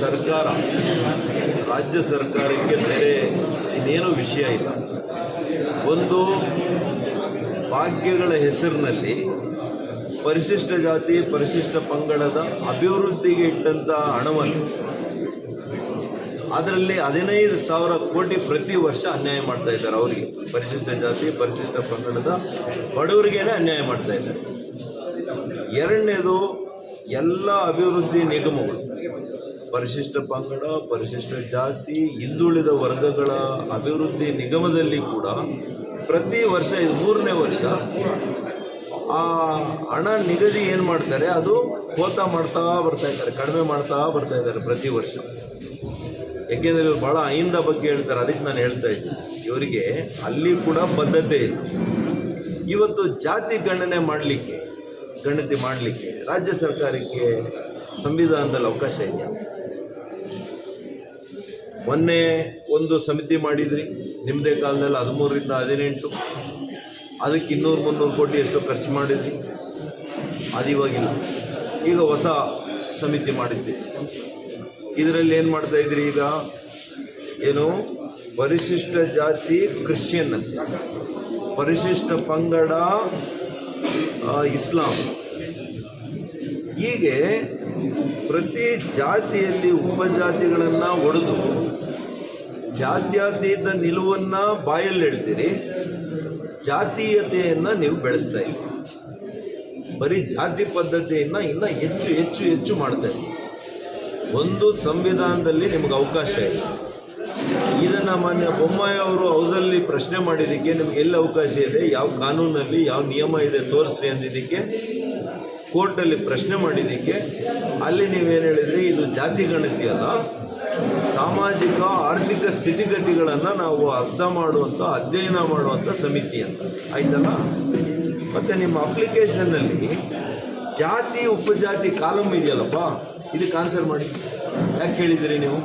ಸರ್ಕಾರ, ರಾಜ್ಯ ಸರ್ಕಾರಕ್ಕೆ ಬೇರೆ ಇನ್ನೇನು ವಿಷಯ ಇಲ್ಲ. ಒಂದು ಭಾಗ್ಯಗಳ ಹೆಸರಿನಲ್ಲಿ ಪರಿಶಿಷ್ಟ ಜಾತಿ, ಪರಿಶಿಷ್ಟ ಪಂಗಡದ ಅಭಿವೃದ್ಧಿಗೆ ಇಟ್ಟಂಥ ಹಣವನ್ನು ಅದರಲ್ಲಿ ಹದಿನೈದು ಸಾವಿರ ಕೋಟಿ ಪ್ರತಿ ವರ್ಷ ಅನ್ಯಾಯ ಮಾಡ್ತಾ ಇದ್ದಾರೆ ಅವರಿಗೆ. ಪರಿಶಿಷ್ಟ ಜಾತಿ, ಪರಿಶಿಷ್ಟ ಪಂಗಡದ ಬಡವರಿಗೇನೆ ಅನ್ಯಾಯ ಮಾಡ್ತಾ ಇದ್ದಾರೆ. ಎರಡನೇದು ಎಲ್ಲ ಅಭಿವೃದ್ಧಿ ನಿಗಮಗಳು. ಪರಿಶಿಷ್ಟ ಪಂಗಡ, ಪರಿಶಿಷ್ಟ ಜಾತಿ, ಹಿಂದುಳಿದ ವರ್ಗಗಳ ಅಭಿವೃದ್ಧಿ ನಿಗಮದಲ್ಲಿ ಕೂಡ ಪ್ರತಿ ವರ್ಷ, ಇದು ಮೂರನೇ ವರ್ಷ, ಆ ಹಣ ನಿಗದಿ ಏನು ಮಾಡ್ತಾರೆ, ಅದು ಕೋತ ಮಾಡ್ತಾ ಬರ್ತಾ ಇದ್ದಾರೆ, ಕಡಿಮೆ ಮಾಡ್ತಾ ಬರ್ತಾ ಇದ್ದಾರೆ ಪ್ರತಿ ವರ್ಷ. ಯಾಕೆಂದರೆ ಇವರು ಭಾಳ ಅಹಿಂದ ಬಗ್ಗೆ ಹೇಳ್ತಾರೆ, ಅದಕ್ಕೆ ನಾನು ಹೇಳ್ತಾ ಇದ್ದೀನಿ ಇವರಿಗೆ ಅಲ್ಲಿ ಕೂಡ ಬದ್ಧತೆ ಇಲ್ಲ. ಇವತ್ತು ಜಾತಿ ಗಣನೆ ಮಾಡಲಿಕ್ಕೆ, ಗಣತಿ ಮಾಡಲಿಕ್ಕೆ ರಾಜ್ಯ ಸರ್ಕಾರಕ್ಕೆ ಸಂವಿಧಾನದಲ್ಲಿ ಅವಕಾಶ ಇದೆಯಾ ಮೊನ್ನೆ ಒಂದು ಸಮಿತಿ ಮಾಡಿದ್ರಿ. ನಿಮ್ಮದೇ ಕಾಲದಲ್ಲಿ ಹದಿಮೂರರಿಂದ ಹದಿನೆಂಟು. ಅದಕ್ಕೆ ಇನ್ನೂರು ಮುನ್ನೂರು ಕೋಟಿ ಎಷ್ಟು ಖರ್ಚು ಮಾಡಿದ್ರಿ ಅದು ಇವಾಗಿಲ್ಲ. ಈಗ ಹೊಸ ಸಮಿತಿ ಮಾಡಿದ್ವಿ. ಇದರಲ್ಲಿ ಏನು ಮಾಡ್ತಾ ಇದ್ರಿ ಈಗ? ಏನು? ಪರಿಶಿಷ್ಟ ಜಾತಿ ಕ್ರಿಶ್ಚಿಯನ್ ಅಂತ. ಪರಿಶಿಷ್ಟ ಪಂಗಡ ಇಸ್ಲಾಂ. ಹೀಗೆ ಪ್ರತಿ ಜಾತಿಯಲ್ಲಿ ಉಪಜಾತಿಗಳನ್ನು ಒಡೆದು ಜಾತ್ಯತೀತ ನಿಲುವನ್ನು ಬಾಯಲ್ಲಿ ಹೇಳ್ತೀರಿ ಜಾತೀಯತೆಯನ್ನು ನೀವು ಬೆಳೆಸ್ತಾ ಇದ್ದೀರಿ ಬರೀ ಜಾತಿ ಪದ್ಧತಿಯನ್ನು ಇನ್ನೂ ಹೆಚ್ಚು ಹೆಚ್ಚು ಹೆಚ್ಚು ಮಾಡ್ತಾ ಇದ್ದೀರಿ ಒಂದು ಸಂವಿಧಾನದಲ್ಲಿ ನಿಮಗೆ ಅವಕಾಶ ಇದೆ ಇದನ್ನು ಮಾನ್ಯ ಬೊಮ್ಮಾಯಿ ಅವರು ಹೌಸಲ್ಲಿ ಪ್ರಶ್ನೆ ಮಾಡಿದ್ದಕ್ಕೆ ನಿಮ್ಗೆ ಎಲ್ಲಿ ಅವಕಾಶ ಇದೆ? ಯಾವ ಕಾನೂನಲ್ಲಿ ಯಾವ ನಿಯಮ ಇದೆ? ತೋರಿಸ್ರಿ ಅಂದಿದ್ದಕ್ಕೆ ಕೋರ್ಟಲ್ಲಿ ಪ್ರಶ್ನೆ ಮಾಡಿದ್ದಕ್ಕೆ ಅಲ್ಲಿ ನೀವೇನು ಹೇಳಿದ್ರಿ? ಇದು ಜಾತಿ ಗಣತಿ ಅಲ್ಲ. ಸಾಮಾಜಿಕ, ಆರ್ಥಿಕ ಸ್ಥಿತಿಗತಿಗಳನ್ನು ನಾವು ಅರ್ಥ ಮಾಡುವಂಥ ಅಧ್ಯಯನ ಮಾಡುವಂಥ ಸಮಿತಿ ಅಂತ. ಆಯ್ತಲ್ಲ? ಮತ್ತು ನಿಮ್ಮ ಅಪ್ಲಿಕೇಶನ್ನಲ್ಲಿ ಜಾತಿ, ಉಪಜಾತಿ ಕಾಲಮ್ ಇದೆಯಲ್ಲಪ್ಪ? ಇದಕ್ಕೆ ಆನ್ಸರ್ ಮಾಡಿ. ಯಾಕೆ ಕೇಳಿದ್ದೀರಿ ನೀವು?